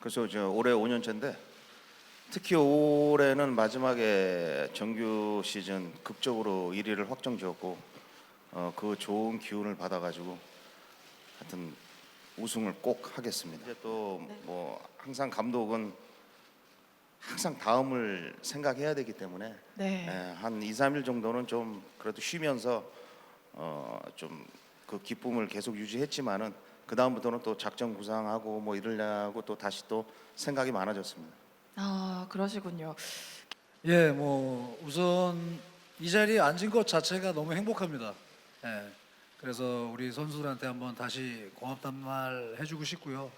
그래서 저 올해 5년째인데 특히 올해는 마지막에 정규 시즌 극적으로 1위를 확정지었고 어, 그 좋은 기운을 받아가지고 하여튼 우승을 꼭 하겠습니다. 이제 또 뭐 항상 감독은 항상 다음을 생각해야 되기 때문에 네. 예, 한 2, 3일 정도는 좀 그래도 쉬면서 어, 좀 그 기쁨을 계속 유지했지만은 그 다음부터는 또 작전 구상하고 뭐 이러려고 또 다시 또 생각이 많아졌습니다. 아 그러시군요. 예, 뭐 우선 이 자리에 앉은 것 자체가 너무 행복합니다. 예, 그래서 우리 선수들한테 한번 다시 고맙단 말 해주고 싶고요.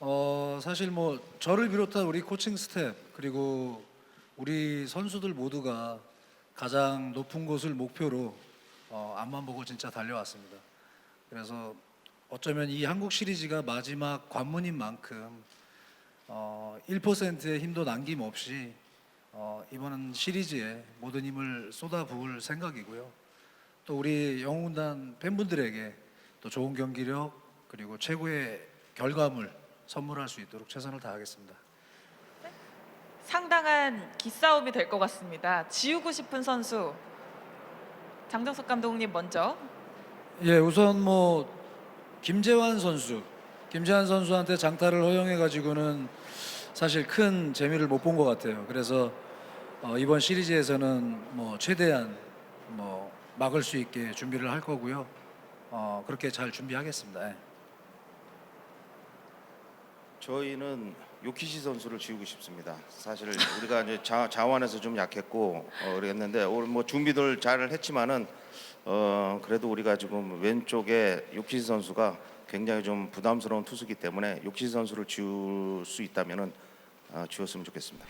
어 사실 뭐 저를 비롯한 우리 코칭 스텝 그리고 우리 선수들 모두가 가장 높은 곳을 목표로 어, 앞만 보고 진짜 달려왔습니다. 그래서 어쩌면 이 한국 시리즈가 마지막 관문인 만큼 어, 1%의 힘도 남김없이 어, 이번 시리즈에 모든 힘을 쏟아부을 생각이고요. 또 우리 영웅단 팬분들에게 또 좋은 경기력 그리고 최고의 결과물 선물할 수 있도록 최선을 다하겠습니다. 상당한 기싸움이 될 것 같습니다. 지우고 싶은 선수 장정석 감독님 먼저. 예, 우선 뭐 김재환 선수, 김재환 선수한테 장타를 허용해 가지고는 사실 큰 재미를 못 본 것 같아요. 그래서 어, 이번 시리즈에서는 뭐 최대한 뭐 막을 수 있게 준비를 할 거고요. 어, 그렇게 잘 준비하겠습니다. 예. 저희는 요키시 선수를 지우고 싶습니다. 사실 우리가 이제 자, 자원에서 좀 약했고 어, 그랬는데 오늘 뭐 준비들 잘 했지만은 어, 그래도 우리가 지금 왼쪽에 요키시 선수가 굉장히 좀 부담스러운 투수기 때문에 요키시 선수를 지울 수 있다면은 어, 지웠으면 좋겠습니다.